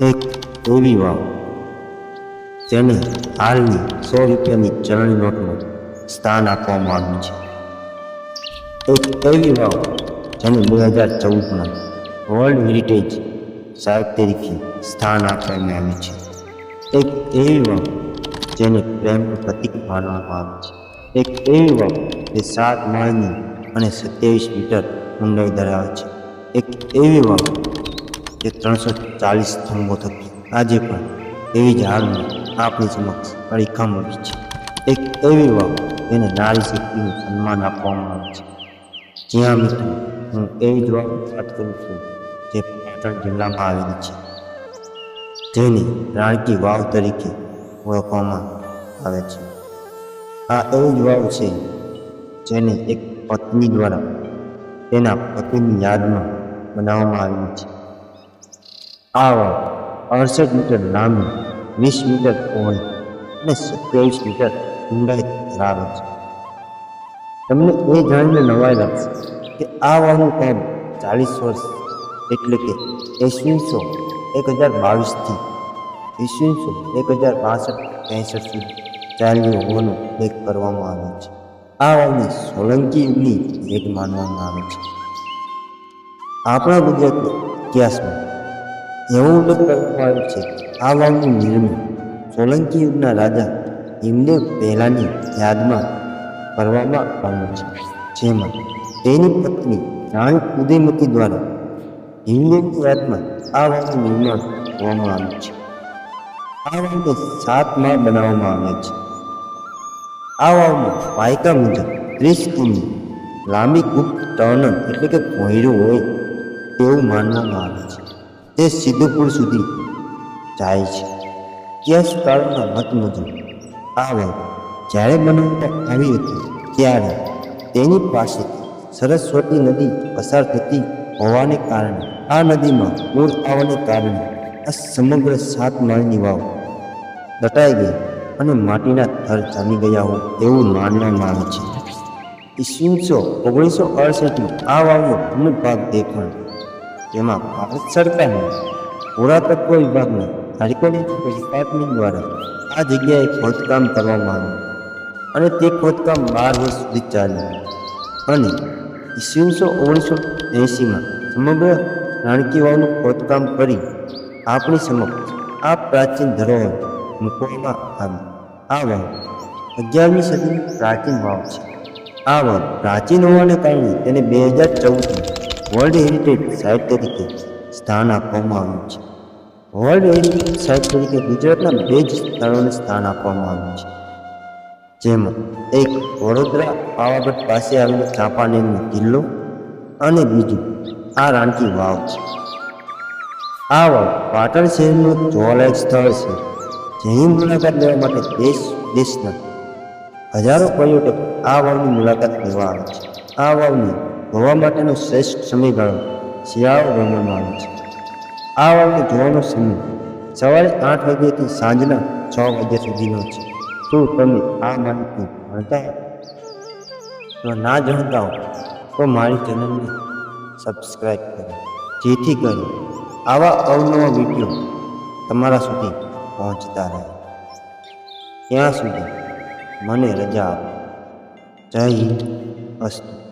એક એવી વાવ. જેને હાલની સો રૂપિયાની ચલણી નોટમાં સ્થાન આપવામાં આવ્યું છે. એક એવી વાવ જેને બે હજાર ચૌદમાં વર્લ્ડ હેરિટેજ સાઇટ તરીકે સ્થાન આપવામાં આવ્યું છે. એક એવી વાવ જેને પ્રેમનું પ્રતીક માનવામાં આવે છે. એક એવી વાવ જે સાત માળની અને સત્યાવીસ મીટર ઊંડાઈ ધરાવે છે. એક એવી વાવ જે ત્રણસો ચાલીસ સ્તંભો થકી. આજે પણ એવી જ હાલમાં આપણી સમક્ષ અડીખમ ઊભી છે. એક એવી વાવ જેને નારી શક્તિનું સન્માન આપવામાં આવે છે. જ્યાં મિત્રો, હું એવી જ વાવની વાત કરું છું જે પાટણ જિલ્લામાં આવેલી છે. જેની રાણકી વાવ તરીકે ઓળખવામાં આવે છે. આ એવી જ વાવ છે જેને એક પત્ની દ્વારા તેના પતિની યાદમાં બનાવવામાં આવી છે. આ વાવ અડસઠ મીટર લાંબી વીસ મીટર પહોળી અને સત્યાવીસ મીટર ઊંડાઈ ધરાવે છે તમને એ જાણીને નવાઈ લાગશે કે આ વાવનું ટાઈમ ચાલીસ વર્ષ એટલે કે ઈસવીસો એક હજાર બાવીસથી ઈસવીસો એક હજાર બાસઠ ત્રેસઠ સુધી ચાલ્યું હોવાનો ઉલ્લેખ કરવામાં આવે છે આ વાવને સોલંકી યુગની ભેટ માનવામાં આવે છે આપણા ગુજરાતના ઇતિહાસમાં એવો ઉલ્લેખ કરવામાં આવ્યો છે. આ વાવનું નિર્માણ સોલંકી યુગના રાજા હિમદેવ પહેલાંની યાદમાં કરવામાં આવ્યું છે. જેમાં તેની પત્ની રાણી ઉદયમતી દ્વારા હિમદેવની યાદમાં આ વાવનું નિર્માણ કરવામાં આવ્યું છે. આ વાવને સાત માળ બનાવવામાં આવે છે. આ વાવમાં વાયકા મુજબ ત્રીસ કિમી લાંબી ગુપ્ત ટર્નર એટલે કે ભોંયરું હોય તેવું માનવામાં આવે છે. તે સિદ્ધપુર સુધી જાય છે. ઇતિહાસકારોના મત મુજબ આ વાવ જ્યારે બનાવવામાં આવી હતી, ત્યારે તેની પાસે સરસ્વતી નદી પસાર થતી હોવાને કારણે આ નદીમાં પૂર આવવાને કારણે આ સમગ્ર સાત માળની વાવ દટાઈ ગઈ અને માટીના થર જામી ગયા હોય એવું માનવામાં આવે છે. ઈસવીસો ઓગણીસો અડસઠમાં આ વાવનો અમુક ભાગ દેખાણ તેમાં ભારત સરકારના પુરાતત્વ વિભાગના આર્કોલોજીકલ ડિપાર્ટમેન્ટ દ્વારા આ જગ્યાએ ખોદકામ કરવામાં આવ્યું અને તે ખોદકામ બાર વર્ષ સુધી ચાલ્યું અને ઈસવીસો ઓગણીસો એંશીમાં સમગ્ર રાણકી વાવનું ખોદકામ કરી આપણી સમક્ષ આ પ્રાચીન ધરોહર મૂકવામાં આવી આ વાવ અગિયારમી સદીની પ્રાચીન વાવ છે આ વાવ પ્રાચીન હોવાને કારણે તેને બે હજાર ચૌદમાં વર્લ્ડ હેરિટેજ સાઇટ તરીકે સ્થાન આપવામાં આવ્યું છે. વર્લ્ડ હેરિટેજ સાઇટ તરીકે ગુજરાતના બે જ સ્થળોને સ્થાન આપવામાં આવ્યું છે. જેમાં એક વડોદરા, પાવાગઢ પાસે આવેલો ચાંપાનેરનો કિલ્લો અને બીજું આ રાણકી વાવ છે. આ વાવ પાટણ શહેરનું જોવાલાયક સ્થળ છે. જેની મુલાકાત લેવા માટે દેશ, દેશના હજારો પર્યટકો આ વાવની મુલાકાત લેવા આવે છે. આ વાવને જોવા માટેનો શ્રેષ્ઠ સમયગાળો શિયાળો ગણવામાં આવે છે. આ વાવને જોવાનો સમય સવારે આઠ વાગ્યાથી સાંજના છ વાગ્યા સુધીનો છે. શું તમે આ માહિતી જાણતા ના જાણતા હો, તો મારી ચેનલને સબસ્ક્રાઈબ કરો. જેથી કરી આવા અવનવા વીડિયો તમારા સુધી પહોંચતા રહે. ત્યાં સુધી મને રજા આપો. જય હિન્દ, અસ્તુ.